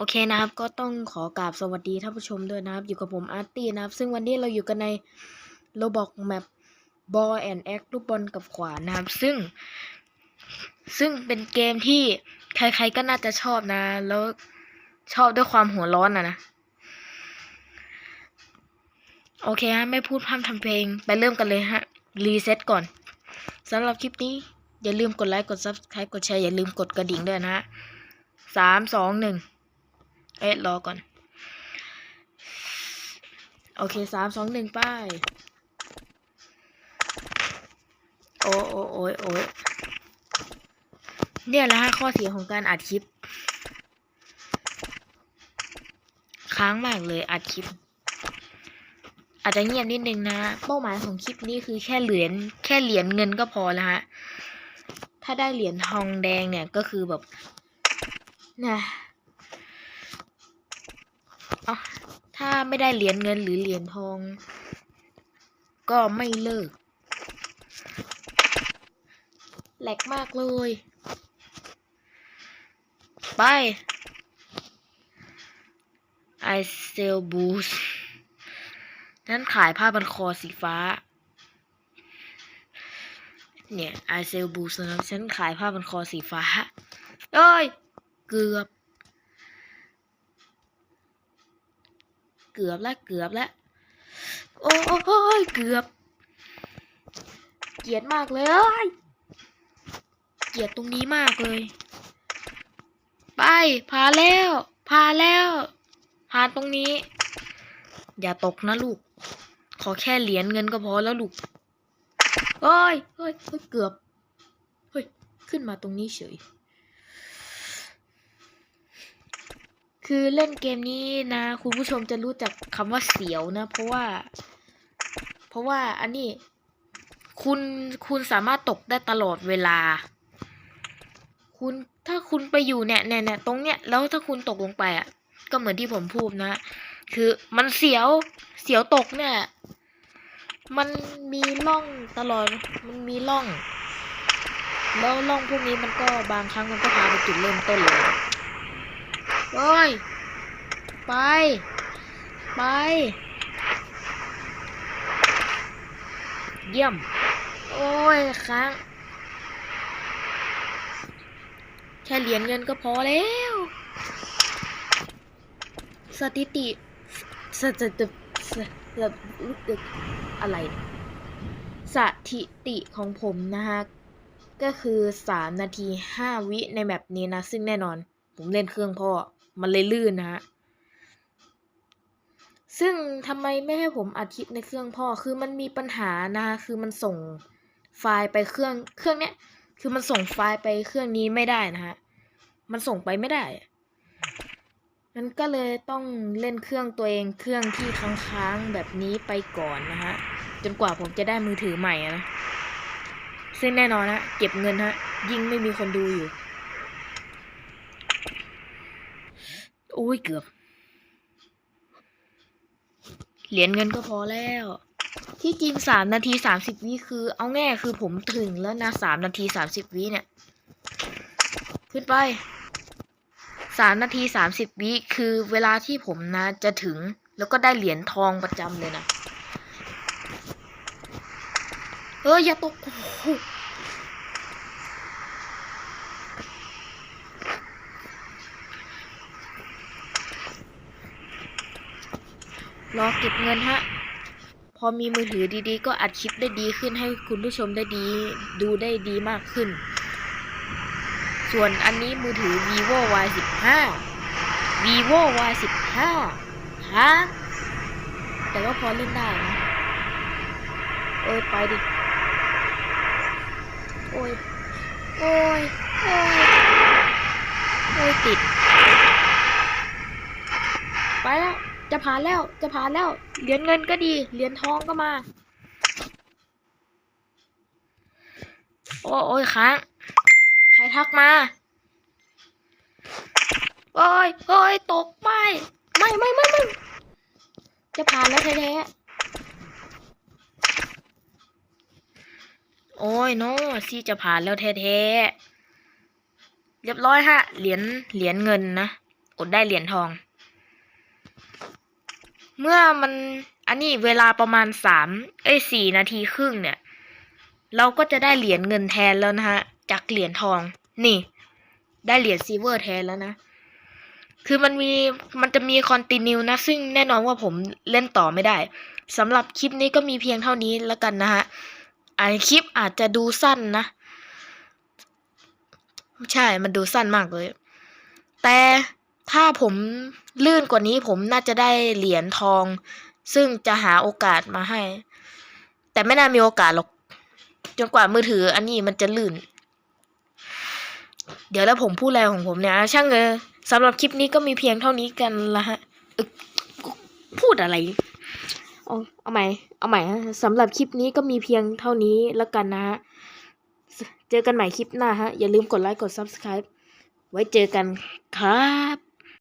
โอเคนะครับ ก็ต้องขอกราบสวัสดีท่านผู้ชมด้วยนะครับ อยู่กับผมอาร์ตี้นะครับ ซึ่งวันนี้เราอยู่กันในโ o บอกแมปบอลแอนแอคลูกบอลกับขวานนะครับ ซึ่ง ซึ่งเป็นเกมที่ใครๆก็น่าจะชอบนะ แล้วชอบด้วยความหัวร้อนอะนะ โอเคฮะ ไม่พูดพร่ำทำเพลง ไปเริ่มกันเลยฮะ รีเซ็ตก่อนสำหรับคลิปนี้ อย่าลืมกดไลค์ กด Subscribe กดแชร์ อย่าลืมกดกระดิ่งด้วยนะฮะสามสองหนึ่ง เอ๊ะรอก่อน โอเคสามสองหนึ่งไป้ายโอ้โอ้โอ้ยโอ้ยเนี่ยแหละฮะข้อเสียของการอัดคลิป ค้างมากเลยอัดคลิป อาจจะเงียบนิดนึงนะ เป้าหมายของคลิปนี้คือแค่เหรียญแค่เหรียญเงินก็พอแล้วฮะ ถ้าได้เหรียญทองแดงเนี่ยก็คือแบบนะ อะถ้าไม่ได้เหรียญเงินหรือเหรียญทอง ก็ไม่เลิกแหลกมากเลย ไป I sell boost นั้นขายผ้าบันคอสีฟ้า เนี่ย I sell boost นะฉันขายผ้าบันคอสีฟ้าเอ้ย เกือบ เกือบแล้วเกือบแล้วโอ้ยเกือบ เกลียดมากเลยเอ้ยเกลียดตรงนี้มากเลย ไปพาแล้วพาแล้วพาตรงนี้ อย่าตกนะลูก ขอแค่เหรียญเงินก็พอแล้วลูกเฮ้ยเฮ้ยเฮ้ยเกือบ เฮ้ย ขึ้นมาตรงนี้เฉย คือเล่นเกมนี้นะ คุณผู้ชมจะรู้จักคำว่าเสียวนะ เพราะว่า เพราะว่าอันนี้ คุณคุณสามารถตกได้ตลอดเวลา คุณถ้าคุณไปอยู่เนี่ยเนี่ยเนี่ยตรงเนี้ยแล้วถ้าคุณตกลงไปอะ ก็เหมือนที่ผมพูดนะ คือมันเสียวเสียวตกเนี่ย มันมีร่องตลอดมันมีร่อง แล้วร่องพวกนี้มันก็บางครั้งมันก็พาไปจุดเริ่มต้นเลย โอ้ยไป ไป เยี่ยม โอ้ยค้างแค่เหรียญเงินก็พอแล้ว สถิติสถิติสถิติอะไร สถิติของผมนะฮะ ก็คือสามนาทีห้าวิในแมปนี้นะ ซึ่งแน่นอน ผมเล่นเครื่องพ่อ มันเลยลื่นนะฮะซึ่งทำไมไม่ให้ผมอัดคลิปในเครื่องพ่อ คือมันมีปัญหานะคือมันส่งไฟล์ไปเครื่อง เครื่องเนี้ย คือมันส่งไฟล์ไปเครื่องนี้ไม่ได้นะฮะ มันส่งไปไม่ได้มันก็เลยต้องเล่นเครื่องตัวเอง เครื่องที่ค้างๆแบบนี้ไปก่อนนะฮะ จนกว่าผมจะได้มือถือใหม่นะ ซึ่งแน่นอนนะ เก็บเงินฮะ ยิ่งไม่มีคนดูอยู่ โอ้ยเกือบ เหรียญเงินก็พอแล้ว ที่จริงสามนาทีสามสิบวิคือ เอาแง่คือผมถึงแล้วนะสามนาทีสามสิบวิเนี่ย ขึ้นไปสามนาทีสามสิบวิคือเวลาที่ผมนะ จะถึงแล้วก็ได้เหรียญทองประจำเลยนะ เอออย่าตกโอ้โห รอเก็บเงินฮะ พอมีมือถือดีๆ ก็อัดคลิปได้ดีขึ้นให้คุณผู้ชมได้ดี ดูได้ดีมากขึ้น ส่วนอันนี้มือถือ vivo y 1 5 vivo y 1 5ฮะแต่ก็พอเล่นได้นะเอ้ยไปดิ โอ้ย โอ้ย โอ้ย โอ้ยติด ไปแล้ว จะผ่านแล้วจะผ่านแล้ว เหรียญเงินก็ดี เหรียญทองก็มา โอ้โอ้ยค้าง ใครทักมา โอ้ยโอ้ยตกไม่ ไม่ไม่ไม่ไม่จะผ่านแล้วแท้โอ้ยโน้ซี่จะผ่านแล้วแท้ๆ เรียบร้อยฮะ เหรียญ เหรียญเงินนะ อดได้เหรียญทอง เมื่อมันอันนี้เวลาประมาณสามเอ้ยสี่นาทีครึ่งเนี่ย เราก็จะได้เหรียญเงินแทนแล้วนะฮะ จากเหรียญทอง นี่ ได้เหรียญซิลเวอร์แทนแล้วนะ คือมันมีมันจะมีคอนติเนียนะ ซึ่งแน่นอนว่าผมเล่นต่อไม่ได้สำหรับคลิปนี้ก็มีเพียงเท่านี้แล้วกันนะฮะอ่าคลิปอาจจะดูสั้นนะ ใช่ มันดูสั้นมากเลย แต่ถ้าผม ลื่นกว่านี้ผมน่าจะได้เหรียญทอง ซึ่งจะหาโอกาสมาให้ แต่ไม่น่ามีโอกาสหรอก จนกว่ามือถืออันนี้มันจะลื่น เดี๋ยวแล้วผมพูดอะไรของผมเนี่ย ช่างเออสำหรับคลิปนี้ก็มีเพียงเท่านี้กันละฮะพูดอะไรเอาเอาใหม่ เอาใหม่สำหรับคลิปนี้ก็มีเพียงเท่านี้แล้วกันนะฮะ เจอกันใหม่คลิปหน้าฮะ อย่าลืมกดไลค์ กด subscribe ไว้เจอกันครับ